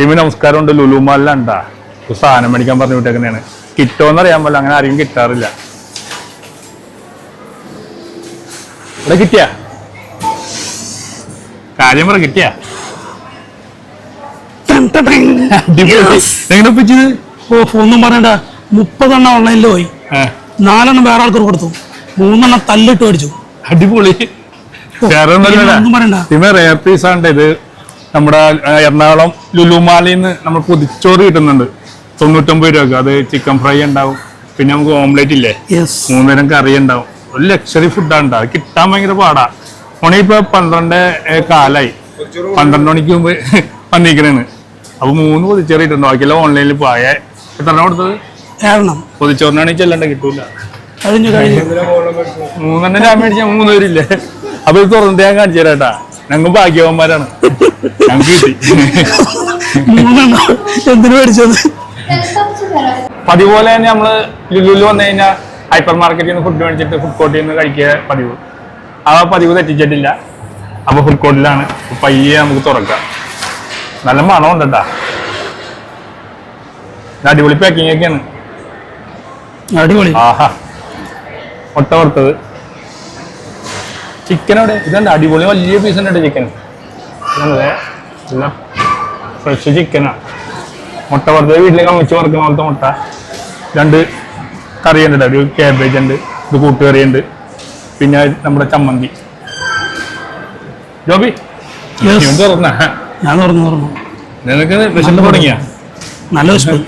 ടീമി നമസ്കാരമുണ്ട് ലുലുമാലിലുണ്ടാ ഇപ്പൊ സാധനം മേടിക്കാൻ പറഞ്ഞു വിട്ടേക്കുന്നതാണ്. കിട്ടുമെന്ന് അറിയാൻ പറ്റില്ല അങ്ങനെ ആരെയും കിട്ടാറില്ല. ഇവിടെ കിട്ടിയ? കാര്യം പറ കിട്ടിയ? എങ്ങനെ ഓ ഒന്നും പറയണ്ട. മുപ്പതെണ്ണം ഓൺലൈനിൽ പോയി. നാലെണ്ണം വേറെ ആൾക്കാർ കൊടുത്തു. മൂന്നെണ്ണം തല്ലിട്ട് മേടിച്ചു. അടിപൊളി. ഒന്നും പറയണ്ട. പീസ് ആണ് ഇത്. നമ്മുടെ എറണാകുളം ലുലുമാലയിൽ നിന്ന് നമ്മൾ പൊതിച്ചോറ് കിട്ടുന്നുണ്ട്. തൊണ്ണൂറ്റൊമ്പത് രൂപക്ക്. അത് ചിക്കൻ ഫ്രൈ ഉണ്ടാവും. പിന്നെ നമുക്ക് ഓംലെറ്റ് ഇല്ലേ? യെസ് മൂന്നേരം കറി ഉണ്ടാവും. ഒരു ലക്ഷറി ഫുഡാണ് അത് കിട്ടാൻ ഭയങ്കര പാടാ. മണി ഇപ്പൊ പന്ത്രണ്ട് കാലായി. പന്ത്രണ്ട് മണിക്ക് മുമ്പ് വന്നിരിക്കണേന്ന്. അപ്പൊ മൂന്ന് പൊതിച്ചേറിയിട്ടുണ്ട് ബാക്കിയെല്ലാം ഓൺലൈനിൽ പോയ. എത്ര കൊടുത്തത്? പൊതിച്ചോറിനാണെങ്കിൽ ചെല്ലണ്ട കിട്ടൂല. മൂന്നെണ്ണം ഞാൻ മേടിച്ച മൂന്ന് പേരില്ലേ അപ്പൊ തുറന്നു തുറന്നിട്ട് ഞാൻ കാണിച്ചു തരാട്ടാ ഞങ്ങൾ ഭാഗ്യവന്മാരാണ്. ഞങ്ങൾക്ക് കിട്ടി. മൂന്നെണ്ണം എന്തിനു മേടിച്ചത് പതിപോലെ തന്നെ നമ്മൾ ലുലുവിൽ വന്നു കഴിഞ്ഞാൽ ഹൈപ്പർ മാർക്കറ്റിൽ നിന്ന് ഫുഡ് മേടിച്ചിട്ട് ഫുഡ് കോർട്ടിൽ നിന്ന് കഴിക്കുക പതിവ്. ആ പതിവ് തെറ്റിച്ചിട്ടില്ല. അപ്പൊ ഫുഡ് കോർട്ടിലാണ് പയ്യെ നമുക്ക് തുറക്കാം നല്ല മണം ഉണ്ട് കേട്ടാ അടിപൊളി പാക്കിംഗ് ഒക്കെയാണ്. അടിപൊളി. ആഹാ. മുട്ട വറുത്തത്. ചിക്കൻ അവിടെ ഇതെന്താ അടിപൊളി? വലിയ പീസ് ഉണ്ട് ചിക്കൻ ഫ്രഷ് ചിക്കനാ മുട്ട വെറുതെ വീട്ടിലേക്ക് കമ്മിച്ച് വറുക്കുന്ന പോലത്തെ മുട്ട. രണ്ട് കറി ഉണ്ട് ഒരു കാബേജ് ഉണ്ട് ഇത് കൂട്ടുകറി ഉണ്ട് പിന്നെ നമ്മുടെ ചമ്മന്തി. ജോബി തുറന്ന? ഞാൻ തുറന്നു തുറന്നു. നിനക്ക് വിശന്ന് തുടങ്ങിയ? നല്ല വിശപ്പ്.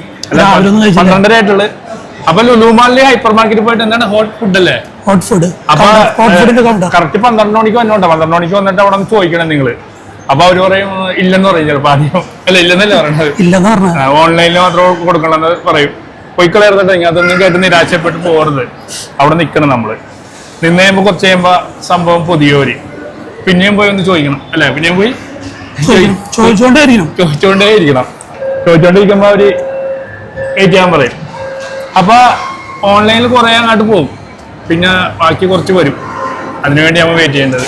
പന്ത്രണ്ടര ആയിട്ടുള്ളത് അപ്പൊ ലുലുമാലിലെ ഹൈപ്പർ മാർക്കറ്റിൽ പോയിട്ട് എന്താണ്? ഹോട്ട് ഫുഡ് അല്ലേ? ഹോട്ട് ഫുഡ് അപ്പൊ കറക്റ്റ് പന്ത്രണ്ട് മണിക്ക് വന്നോട്ടെ. പന്ത്രണ്ട് മണിക്ക് വന്നിട്ട് അവിടെ ചോദിക്കണം നിങ്ങൾ. അപ്പൊ അവർ പറയും ഇല്ലെന്ന് പറയും ചിലപ്പോ ആദ്യം. അല്ല ഇല്ലെന്നല്ലേ പറയണത്? ഇല്ലെന്ന് പറഞ്ഞ. ഓൺലൈനിൽ മാത്രം കൊടുക്കണമെന്ന് പറയും. പൊയ്ക്കളയർന്നിട്ട് അതൊന്നും കേട്ട് നിരാശപ്പെട്ട് പോകരുത്. അവിടെ നിൽക്കണം നമ്മൾ. നിന്ന് കഴിയുമ്പോ കുറച്ച് കഴിയുമ്പോ സംഭവം പുതിയവര് പിന്നെയും പോയി ഒന്ന് ചോദിക്കണം. അല്ലെ പിന്നെയും പോയി ചോദിച്ചോണ്ടേ ചോദിച്ചോണ്ടേയിരിക്കണം. ചോദിച്ചോണ്ടേ ഇരിക്കണം ചോദിച്ചോണ്ടിരിക്കുമ്പോ അവർ വെയിറ്റ് ചെയ്യാൻ പറയും. അപ്പൊ ഓൺലൈനിൽ കുറെ അങ്ങോട്ട് പോകും. പിന്നെ ബാക്കി കുറച്ച് വരും. അതിനുവേണ്ടി നമ്മൾ വെയിറ്റ് ചെയ്യേണ്ടത്.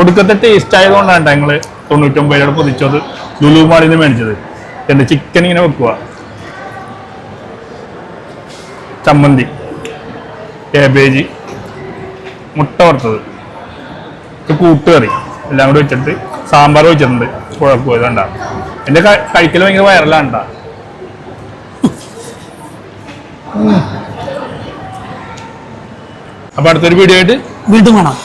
ഒടുക്കത്തെ ടേസ്റ്റ് ആയതുകൊണ്ടാണ് ഞങ്ങൾ തൊണ്ണൂറ്റൊമ്പത് രൂപ പൊതിച്ചത് ലുലു മാളിൽ നിന്ന് മേടിച്ചത്. എന്റെ ചിക്കൻ ഇങ്ങനെ വെക്കുക ചമ്മന്തി കേബേജ് മുട്ട വറുത്തത്. കൂട്ടുകറി. എല്ലാം കൂടി വെച്ചിട്ട് സാമ്പാർ വെച്ചിട്ടുണ്ട്. കുഴപ്പമില്ലാണ്ട എന്റെ കഴിക്കൽ ഭയങ്കര വൈറലാണ് ട്ടാ. ഉം. അപ്പൊ അടുത്തൊരു വീഡിയോ ആയിട്ട് വീണ്ടും കാണാം